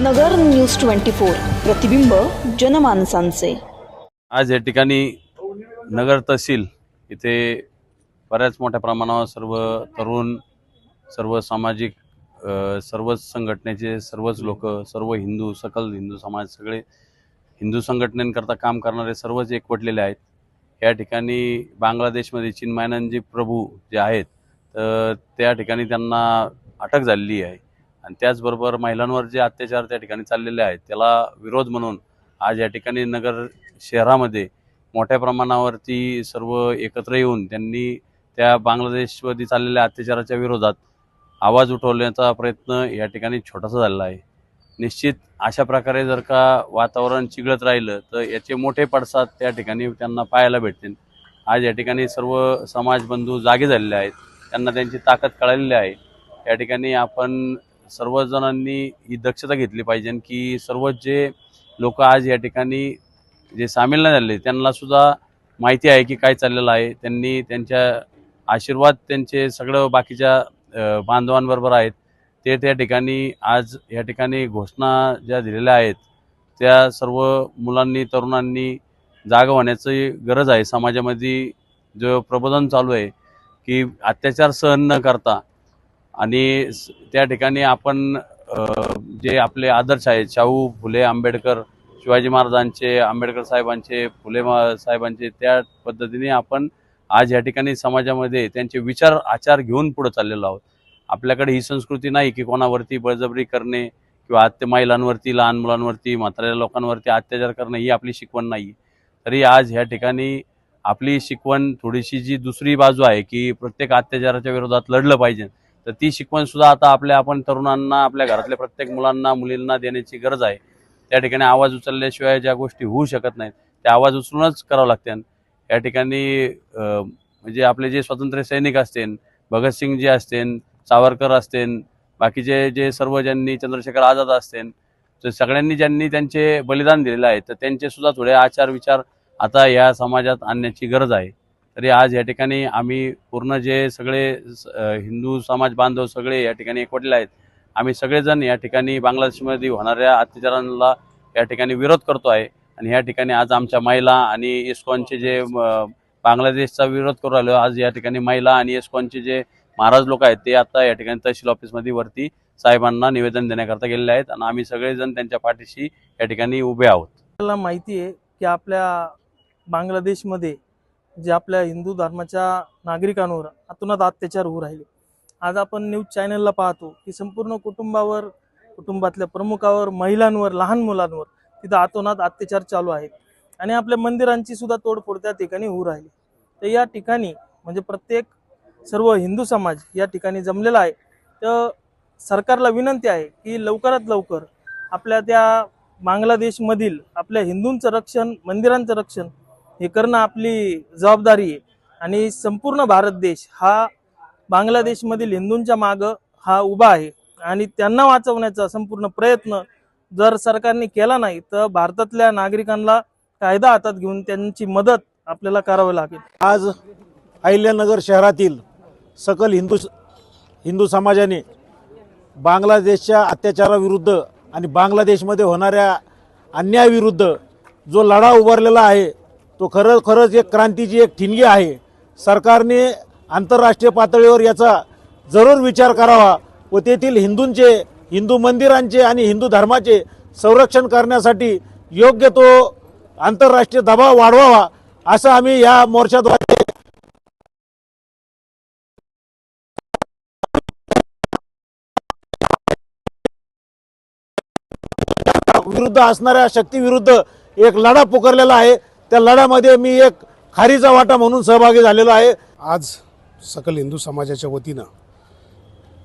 नगर news twenty four प्रतिबिंब जनमानसांचे. आज या ठिकाणी नगर तहसील इथे बऱ्याच मोठ्या प्रमाणावर सर्व तरुण सर्व सामाजिक सर्वच संघटनेचे सर्वच लोक सर्व हिंदू सकल हिंदू समाज सगळे हिंदू संघटनेकरता काम करणारे सर्वच एकवटलेले आहेत. या ठिकाणी बांगलादेशमध्ये चिन्मायनंदजी प्रभू जे आहेत तर त्या ठिकाणी त्यांना अटक झालेली आहे. आणि त्याचबरोबर महिलांवर जे अत्याचार त्या ठिकाणी चाललेले आहेत त्याला विरोध म्हणून आज या ठिकाणी नगर शहरामध्ये मोठ्या प्रमाणावरती सर्व एकत्र येऊन त्यांनी त्या बांगलादेशमध्ये चाललेल्या अत्याचाराच्या विरोधात आवाज उठवण्याचा प्रयत्न या ठिकाणी छोटासा झालेला आहे. निश्चित अशा प्रकारे जर का वातावरण चिघळत राहिलं तर याचे मोठे पडसाद त्या ठिकाणी त्यांना पाहायला भेटतील. आज या ठिकाणी सर्व समाजबंधू जागे झालेले आहेत त्यांना त्यांची ताकद कळलेली आहे. या ठिकाणी आपण सर्वजणांनी ही दक्षता घेतली पाहिजे की सर्व जे लोक आज या ठिकाणी जे सामील नाही झाले त्यांना सुद्धा माहिती आहे की काय चाललेलं आहे. त्यांनी त्यांच्या आशीर्वाद त्यांचे सगळं बाकीच्या बांधवांबरोबर आहेत. ते त्या ठिकाणी आज या ठिकाणी घोषणा ज्या दिलेल्या आहेत त्या सर्व मुलांनी तरुणांनी जागा होण्याची गरज आहे. समाजामध्ये जो प्रबोधन चालू आहे की अत्याचार सहन न करता आणि त्या ठिकाणी आपण जे आपले आदर्श आहेत शाहू फुले आंबेडकर शिवाजी महाराजांचे आंबेडकर साहेबांचे फुले साहेबांचे त्या पद्धतीने आपण आज या ठिकाणी समाजामध्ये त्यांचे विचार आचार घेऊन पुढे चाललेलो आहोत. आपल्याकडे ही संस्कृती नाही की कोणावरती बळजबरी करणे किंवा आत्य महिलांवरती लहान मुलांवरती म्हाताऱ्या लोकांवरती अत्याचार करणं ही आपली शिकवण नाही. तरी आज ह्या ठिकाणी आपली शिकवण थोडीशी जी दुसरी बाजू आहे की प्रत्येक अत्याचाराच्या विरोधात लढलं पाहिजे. तर ती शिकवण सुद्धा आता आपल्या आपण तरुणांना आपल्या घरातल्या प्रत्येक मुलांना मुलींना देण्याची गरज आहे. त्या ठिकाणी आवाज उचलल्याशिवाय ज्या गोष्टी होऊ शकत नाहीत त्या आवाज उचलूनच करावं लागतात या ठिकाणी म्हणजे आपले जे स्वातंत्र्य सैनिक असतील भगतसिंग जे असतील सावरकर असतील बाकीचे जे सर्व ज्यांनी चंद्रशेखर आझाद असतील तर सगळ्यांनी ज्यांनी त्यांचे बलिदान दिलेलं आहे तर त्यांचे सुद्धा थोडे आचार विचार आता या समाजात आणण्याची गरज आहे. तरी आज या ठिकाणी आम्ही पूर्ण जे सगळे हिंदू समाज बांधव सगळे या ठिकाणी एकवटले आहेत आम्ही सगळेजण या ठिकाणी बांगलादेशमध्ये होणाऱ्या अत्याचारांना या ठिकाणी विरोध करतो आहे. आणि या ठिकाणी आज आमच्या महिला आणि इस्कॉनचे जे बांगलादेशचा विरोध करू राहिलो आज या ठिकाणी महिला आणि इस्कॉनचे जे महाराज लोक आहेत ते आता या ठिकाणी तहसील ऑफिसमध्ये वरती साहेबांना निवेदन देण्याकरता गेलेले आहेत आणि आम्ही सगळेजण त्यांच्या पाठीशी या ठिकाणी उभे आहोत. आपल्याला माहिती आहे की आपल्या बांगलादेशमध्ये जे आपल्या हिंदू धर्माच्या नागरिकांवर अतोनात अत्याचार होऊ राहिले. आज आपण न्यूज चॅनलला पाहतो की संपूर्ण कुटुंबावर कुटुंबातल्या प्रमुखावर महिलांवर लहान मुलांवर तिथं अतोनात अत्याचार चालू आहेत. आणि आपल्या मंदिरांची सुद्धा तोडफोड त्या ठिकाणी होऊ राहिली. तर या ठिकाणी म्हणजे प्रत्येक सर्व हिंदू समाज या ठिकाणी जमलेला आहे. तर सरकारला विनंती आहे की लवकरात लवकर आपल्या त्या बांगलादेशमधील आपल्या हिंदूंचं रक्षण मंदिरांचं रक्षण हे करणं आपली जबाबदारी आहे. आणि संपूर्ण भारत देश हा बांगलादेशमधील हिंदूंच्या मागं हा उभा आहे. आणि त्यांना वाचवण्याचा संपूर्ण प्रयत्न जर सरकारने केला नाही तर भारतातल्या नागरिकांना कायदा हातात घेऊन त्यांची मदत आपल्याला करावी लागेल. आज अहिल्यानगर शहरातील सकल हिंदू हिंदू समाजाने बांगलादेशच्या अत्याचाराविरुद्ध आणि बांगलादेशमध्ये होणाऱ्या अन्यायाविरुद्ध जो लढा उभारलेला आहे तो खरं खरंच एक क्रांतीची एक ठिणगी आहे. सरकारने आंतरराष्ट्रीय पातळीवर याचा जरूर विचार करावा व तेथील हिंदूंचे हिंदू मंदिरांचे आणि हिंदू धर्माचे संरक्षण करण्यासाठी योग्य तो आंतरराष्ट्रीय दबाव वाढवावा असं आम्ही या मोर्चाद्वारे विरुद्ध असणाऱ्या शक्तीविरुद्ध एक लढा पुकारलेला आहे. त्या लढ्यामध्ये मी एक खारीचा वाटा म्हणून सहभागी झालेलो आहे. आज सकल हिंदू समाजाच्या वतीनं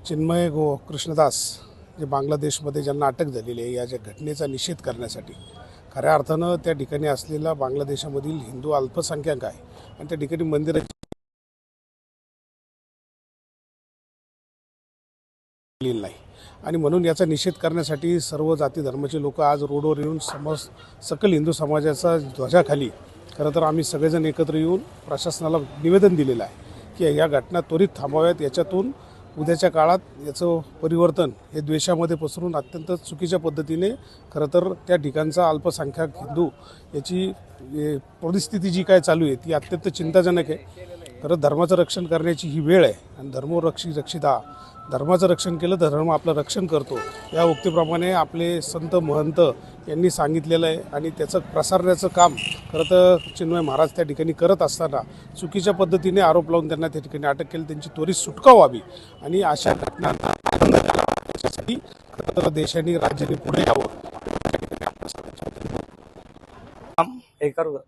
चिन्मय गो कृष्णदास जे बांगलादेशमध्ये ज्यांना अटक झालेली आहे या ज्या घटनेचा निषेध करण्यासाठी खऱ्या अर्थानं त्या ठिकाणी असलेला बांगलादेशामधील हिंदू अल्पसंख्याक आहे आणि त्या ठिकाणी मंदिराची नाही. आणि म्हणून याचा निषेध करण्यासाठी सर्व जाती धर्माचे लोक आज रोडवर येऊन समज सकल हिंदू समाजाचा ध्वजाखाली खरं तर आम्ही सगळेजण एकत्र येऊन प्रशासनाला निवेदन दिलेलं आहे की या घटना त्वरित थांबाव्यात. याच्यातून उद्याच्या काळात याचं परिवर्तन हे द्वेषामध्ये पसरून अत्यंत चुकीच्या पद्धतीने खरं तर त्या ठिकाणचा अल्पसंख्याक हिंदू याची परिस्थिती जी काय चालू आहे ती अत्यंत चिंताजनक आहे. खरं धर्माचं रक्षण करण्याची ही वेळ आहे. आणि धर्मरक्षी रक्षिता धर्माचं रक्षण केलं तर धर्म आपलं रक्षण करतो. या उक्तीप्रमाणे आपले संत महंत यांनी सांगितलेलं आहे. आणि त्याचं प्रसारण्याचं काम खरं तर चिन्मय महाराज त्या ठिकाणी करत असताना चुकीच्या पद्धतीने आरोप लावून त्यांना त्या ठिकाणी अटक केली. त्यांची त्वरित सुटका व्हावी. आणि अशा घटनांना त्याच्यासाठी खरं तर देशाने राज्याने पुढे यावं.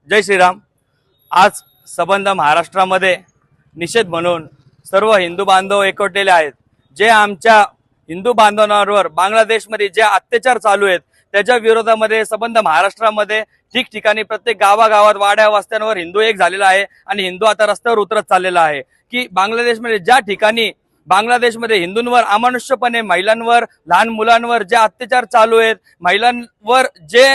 जय श्रीराम. आज संबंध महाराष्ट्रामध्ये निषेध म्हणून सर्व हिंदू बांधव एकवटलेले आहेत. जे आमच्या हिंदू बांधवांवर बांगलादेशमध्ये जे अत्याचार चालू आहेत त्याच्या विरोधामध्ये संबंध महाराष्ट्रामध्ये ठिकठिकाणी प्रत्येक गावागावात वाड्या वस्त्यांवर हिंदू एक झालेला आहे आणि हिंदू आता रस्त्यावर उतरत चाललेला आहे. की बांगलादेशमध्ये ज्या ठिकाणी बांगलादेशमध्ये हिंदूंवर अमानुष्यपणे महिलांवर लहान मुलांवर जे अत्याचार चालू आहेत महिलांवर जे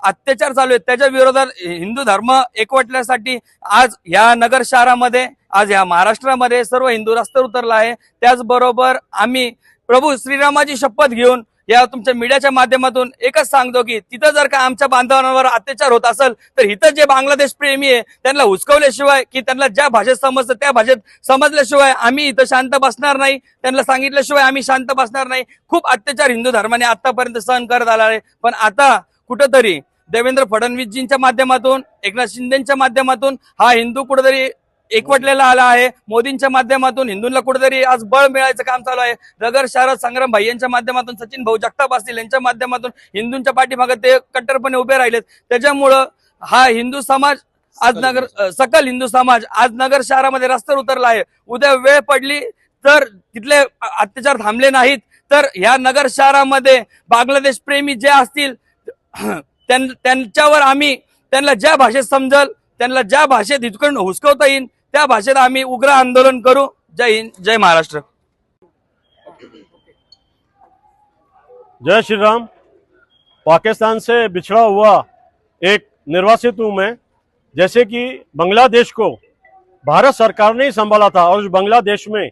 अत्याचार चालू आहेत. त्याच्या विरोधात हिंदू धर्म एकवटण्यासाठी आज या नगर शहरामध्ये आज या महाराष्ट्रामध्ये सर्व हिंदू रस्त्यावर उतरला आहे. त्याचबरोबर आम्ही प्रभू श्रीरामाची शपथ घेऊन या तुमच्या मीडियाच्या माध्यमातून एकच सांगतो की तिथं जर का आमच्या बांधवांवर अत्याचार होत असेल तर इथं जे बांगलादेश प्रेमी आहे त्यांना हुसकवल्याशिवाय की त्यांना ज्या भाषेत समजतं त्या भाषेत समजल्याशिवाय आम्ही इथं शांत बसणार नाही. त्यांना सांगितल्याशिवाय आम्ही शांत बसणार नाही. खूप अत्याचार हिंदू धर्माने आतापर्यंत सहन करत आला आहे. पण आता कुठंतरी देवेंद्र फडणवीसजींच्या माध्यमातून एकनाथ शिंदेच्या माध्यमातून हा हिंदू कुठेतरी एकवटलेला आला आहे. मोदींच्या माध्यमातून हिंदूंना कुठेतरी आज बळ मिळायचं काम चालू आहे. नगर शहरात संग्राम भाई यांच्या माध्यमातून सचिन भाऊ जगताप असतील यांच्या माध्यमातून हिंदूंच्या पाठीमागे ते कट्टरपणे उभे राहिलेत. त्याच्यामुळं हा हिंदू समाज आज नगर सकल हिंदू समाज आज नगर शहरामध्ये रस्त्यावर उतरला आहे. उद्या वेळ पडली तर तिथले अत्याचार थांबले नाहीत. तर ह्या नगर शहरामध्ये बांगलादेश प्रेमी जे असतील त्यांच्यावर आम्ही त्यांना ज्या भाषेत समजल त्यांना ज्या भाषेत इथकडून हुसकवता येईल त्या भाषेत आम्ही उग्र आंदोलन करू. जय हिंद जय महाराष्ट्र. जय श्री राम पाकिस्तान से बिछड़ा हुआ एक निर्वासित हूँ मैं जैसे कि बांग्लादेश को भारत सरकार ने ही संभाला था और उस बांग्लादेश में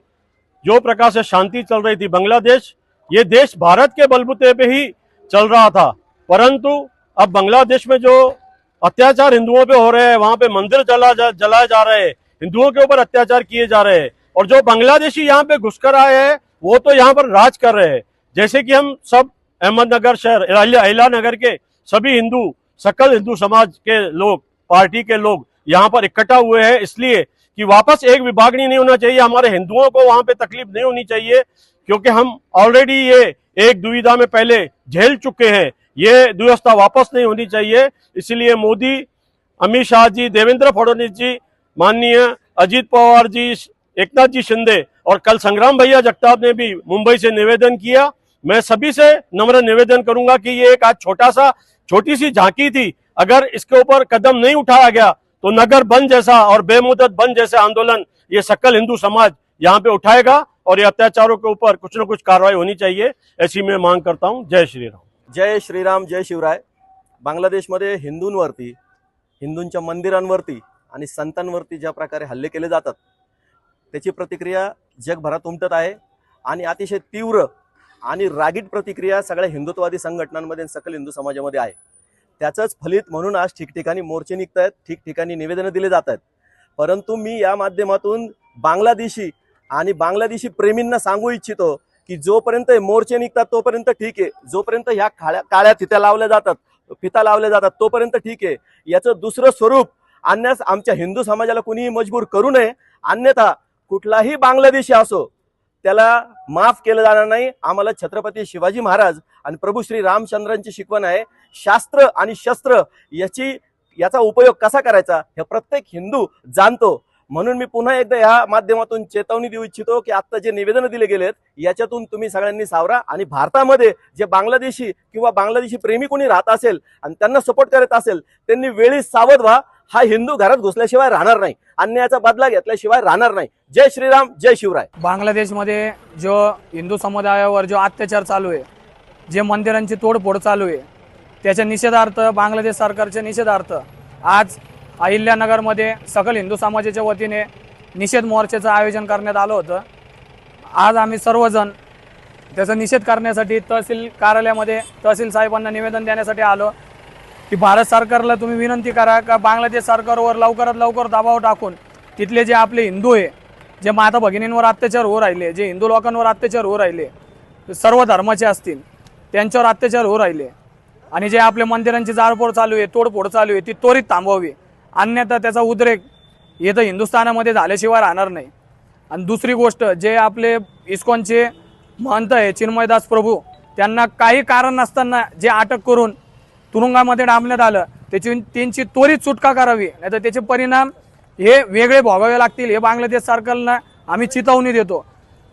जो प्रकार से शांति चल रही थी बांग्लादेश ये देश भारत के बलबूते पे ही चल रहा था परंतु अब बांग्लादेश में जो अत्याचार हिंदुओं पे हो रहे हैं वहाँ पे मंदिर जला जा, जलाए जा रहे हैं हिंदुओं के ऊपर अत्याचार किए जा रहे हैं। और जो बांग्लादेशी यहाँ पे घुसकर आए हैं वो तो यहाँ पर राज कर रहे हैं। जैसे कि हम सब अहमदनगर शहर अहिल्या नगर के सभी हिंदू सकल हिंदू समाज के लोग पार्टी के लोग यहाँ पर इकट्ठा हुए हैं इसलिए कि वापस एक विभागनी नहीं होना चाहिए हमारे हिंदुओं को वहाँ पे तकलीफ़ नहीं होनी चाहिए क्योंकि हम ऑलरेडी ये एक दुविधा में पहले झेल चुके हैं। ये दुवस्था वापस नहीं होनी चाहिए। इसलिए मोदी, अमित शाह जी, देवेंद्र फडणवीस जी, माननीय अजीत पवार जी एकनाथ जी शिंदे और कल संग्राम भैया जगताप ने भी मुंबई से निवेदन किया। मैं सभी से नम्र निवेदन करूँगा कि ये एक आज छोटा सा छोटी सी झांकी थी। अगर इसके ऊपर कदम नहीं उठाया गया तो नगर बंद जैसा और बेमुदत बंद जैसे आंदोलन ये सकल हिंदू समाज यहाँ पे उठाएगा और ये अत्याचारों के ऊपर कुछ न कुछ कार्रवाई होनी चाहिए, ऐसी मैं मांग करता हूँ। जय श्री राम। जय श्रीराम जय शिवराय. बांगलादेशमध्ये हिंदूंवरती हिंदूंच्या मंदिरांवरती आणि संतांवरती ज्या प्रकारे हल्ले केले जातात त्याची प्रतिक्रिया जगभरात उमटत आहे. आणि अतिशय तीव्र आणि रागीट प्रतिक्रिया सगळ्या हिंदुत्ववादी संघटनांमध्ये सकल हिंदू समाजामध्ये आहे. त्याचंच फलित म्हणून आज ठिकठिकाणी मोर्चे निघत आहेत ठिकठिकाणी निवेदनं दिले जात आहेत परंतु मी या माध्यमातून बांगलादेशी आणि बांगलादेशी प्रेमींना सांगू इच्छितो की जोपर्यंत मोर्चे निघतात तोपर्यंत ठीक आहे. जोपर्यंत ह्या काळ्या काळ्या फित्या लावल्या जातात फिता लावल्या जातात तोपर्यंत ठीक आहे. याचं दुसरं स्वरूप आणण्यास आमच्या हिंदू समाजाला कुणीही मजबूर करू नये. अन्यथा कुठलाही बांगलादेशी असो त्याला माफ केलं जाणार नाही. आम्हाला छत्रपती शिवाजी महाराज आणि प्रभू श्री रामचंद्रांची शिकवण आहे. शास्त्र आणि शस्त्र याची याचा उपयोग कसा करायचा हे प्रत्येक हिंदू जाणतो. म्हणून मी पुन्हा एकदा या माध्यमातून चेतावणी देऊ इच्छितो की आत्ता जे निवेदनं दिले गेलेत याच्यातून तुम्ही सगळ्यांनी सावरा आणि भारतामध्ये जे बांगलादेशी किंवा बांगलादेशी प्रेमी कोणी राहत असेल आणि त्यांना सपोर्ट करत असेल त्यांनी वेळी सावध व्हा. हा हिंदू घरात घुसल्याशिवाय राहणार नाही. अन्यायाचा बदला घेतल्याशिवाय राहणार नाही. जय श्रीराम जय शिवराय. बांगलादेशमध्ये जो हिंदू समुदायावर जो अत्याचार चालू आहे जे मंदिरांची तोडफोड चालू आहे त्याच्या निषेधार्थ बांगलादेश सरकारच्या निषेधार्थ आज अहिल्यानगरमध्ये सकल हिंदू समाजाच्या वतीने निषेध मोर्चाचं आयोजन करण्यात आलं होतं. आज आम्ही सर्वजण त्याचा निषेध करण्यासाठी तहसील कार्यालयामध्ये तहसील साहेबांना निवेदन देण्यासाठी आलो. की भारत सरकारला तुम्ही विनंती करा का बांगलादेश सरकारवर लवकरात लवकर दबाव टाकून तिथले जे आपले हिंदू आहे जे माता भगिनींवर अत्याचार होऊ राहिले जे हिंदू लोकांवर अत्याचार होऊ राहिले सर्व धर्माचे असतील त्यांच्यावर अत्याचार होऊ राहिले. आणि जे आपल्या मंदिरांची जाळपोळ चालू आहे तोडफोड चालू आहे ती त्वरित थांबवावी. अन्यथा त्याचा उद्रेक इथं हिंदुस्थानामध्ये झाल्याशिवाय राहणार नाही. आणि दुसरी गोष्ट जे आपले इस्कॉनचे महंत आहे चिन्मयदास प्रभू त्यांना काही कारण नसताना जे अटक करून तुरुंगामध्ये डांबण्यात आलं त्याची त्यांची त्वरित सुटका करावी नाहीतर त्याचे परिणाम हे वेगळे भोगावे लागतील हे बांगलादेश सरकारला आम्ही चितवणी देतो.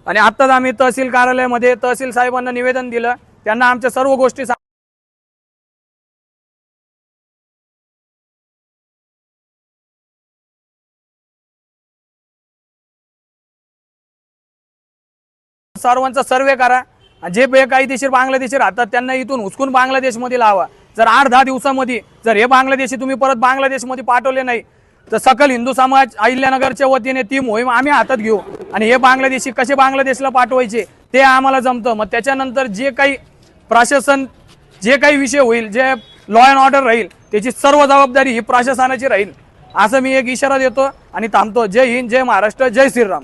आणि आत्ताच आम्ही तहसील कार्यालयामध्ये तहसील साहेबांना निवेदन दिलं त्यांना आमच्या सर्व गोष्टी सर्वांचा सर्वे करा. जे बेकायदेशीर बांगलादेशी राहतात त्यांना इथून उचकून बांगलादेशमध्ये लावा. जर आठ दहा दिवसामध्ये जर हे बांगलादेशी तुम्ही परत बांगलादेशमध्ये पाठवले नाही तर सकल हिंदू समाज अहिल्यानगरच्या वतीने ती मोहीम आम्ही हातात घेऊ. आणि हे बांगलादेशी कसे बांगलादेशला पाठवायचे ते आम्हाला जमतं. मग त्याच्यानंतर जे काही प्रशासन जे काही विषय होईल जे लॉ अँड ऑर्डर राहील त्याची सर्व जबाबदारी ही प्रशासनाची राहील. असं मी एक इशारा देतो आणि थांबतो. जय हिंद जय महाराष्ट्र जय श्रीराम.